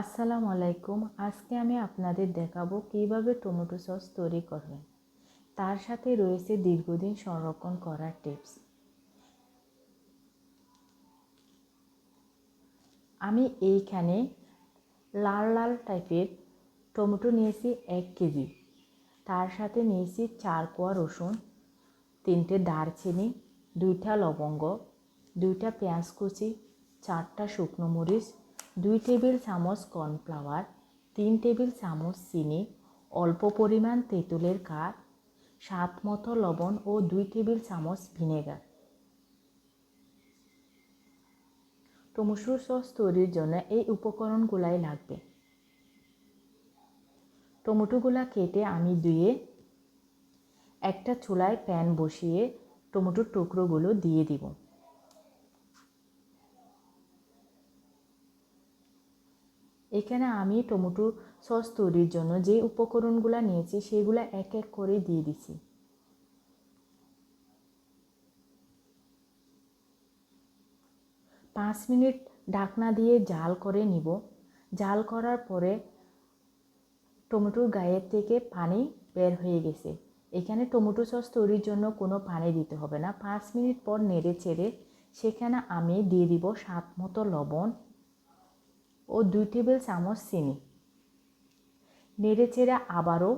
আসসালামু আলাইকুম। আজকে আমি আপনাদের দেখাবো কীভাবে টমেটো সস তৈরি করবেন। তার সাথে রয়েছে দীর্ঘদিন সংরক্ষণ করার টিপস। আমি এইখানে লাল লাল টাইপের টমেটো নিয়েছি এক কেজি। তার সাথে নিয়েছি চার কোয়া রসুন, তিনটে দারচিনি, দুইটা লবঙ্গ, দুইটা পেঁয়াজ কুচি, চারটা শুকনো মরিচ দুই টেবিল চামচ কর্নফ্লাওয়ার, তিন টেবিল চামচ চিনি, অল্প পরিমাণ তেঁতুলের কাঠ স্বাদ মতো লবণ ও দুই টেবিল চামচ ভিনেগার। টমেটোর সস তৈরির জন্য এই উপকরণগুলাই লাগবে। টমেটোগুলা কেটে আমি ধুয়ে একটা চুলায় প্যান বসিয়ে টমেটোর টুকরোগুলো দিয়ে দিব। এখানে আমি টমেটো সস তৈরির জন্য যে উপকরণগুলো নিয়েছি, সেগুলো এক এক করে দিয়ে দিছি। পাঁচ মিনিট ঢাকনা দিয়ে জাল করে নিব। জাল করার পরে টমেটোর গায়ের থেকে পানি বের হয়ে গেছে। এখানে টমেটো সস তৈরির জন্য কোনো পানি দিতে হবে না। পাঁচ মিনিট পর নেড়ে চেড়ে সেখানে আমি দিয়ে দিব স্বাদ মতো লবণ। ও দুই টেবিল চামচ চিনি। নেড়ে চেড়ে আবারও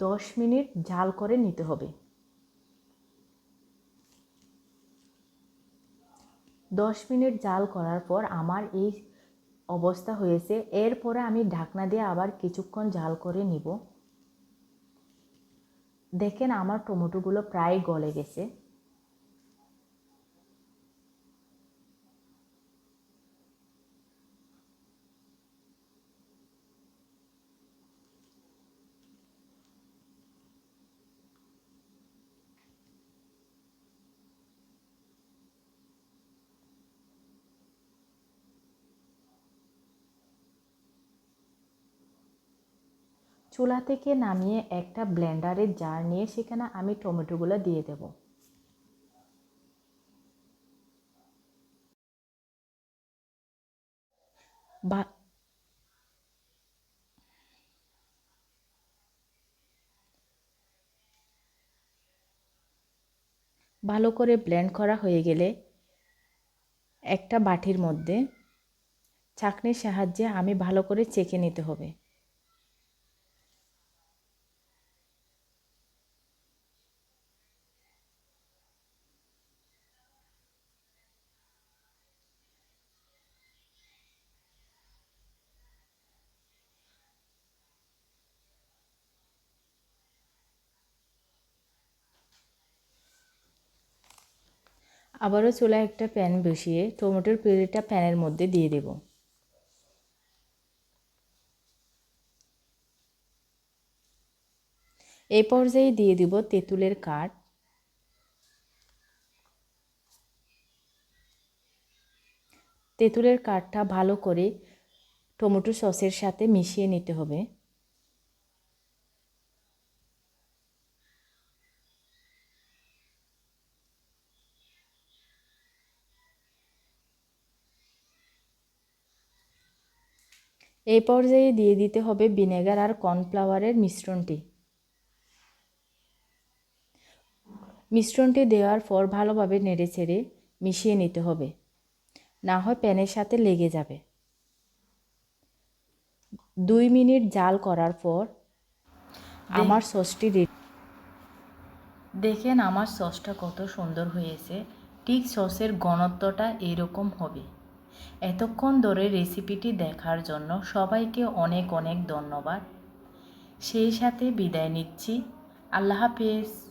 দশ মিনিট জাল করে নিতে হবে। দশ মিনিট জাল করার পর আমার এই অবস্থা হয়েছে। এরপরে আমি ঢাকনা দিয়ে আবার কিছুক্ষণ জাল করে নিব। দেখেন আমার টমেটোগুলো প্রায় গলে গেছে। চুলা থেকে নামিয়ে একটা ব্লেন্ডারের জার নিয়ে সেখানে আমি টমেটোগুলো দিয়ে দেব। বা ভালো করে ব্লেন্ড করা হয়ে গেলে একটা বাটির মধ্যে চাকনির সাহায্যে আমি ভালো করে চেকে নিতে হবে। আবারও চুলায় একটা প্যান বসিয়ে টমেটোর পিউরিটা প্যানের মধ্যে দিয়ে দেব। এই পর্যায়ে দিয়ে দিব তেঁতুলের কাঠ। তেঁতুলের কাঠটা ভালো করে টমেটো সসের সাথে মিশিয়ে নিতে হবে। এই পর্যায়ে দিয়ে দিতে হবে ভিনেগার আর কর্নফ্লাওয়ারের মিশ্রণটি। মিশ্রণটি দেওয়ার পর ভালোভাবে নেড়ে ছেড়ে মিশিয়ে নিতে হবে। না হয় প্যানের সাথে লেগে যাবে। দুই মিনিট জাল করার পর আমার সসটি রেডি দেখেন আমার সসটা কত সুন্দর হয়েছে। ঠিক সসের ঘনত্বটা এরকম হবে। এতক্ষণ ধরে রেসিপিটি দেখার জন্য সবাইকে অনেক অনেক ধন্যবাদ। সেই সাথে বিদায় নিচ্ছি। আল্লাহ হাফেজ।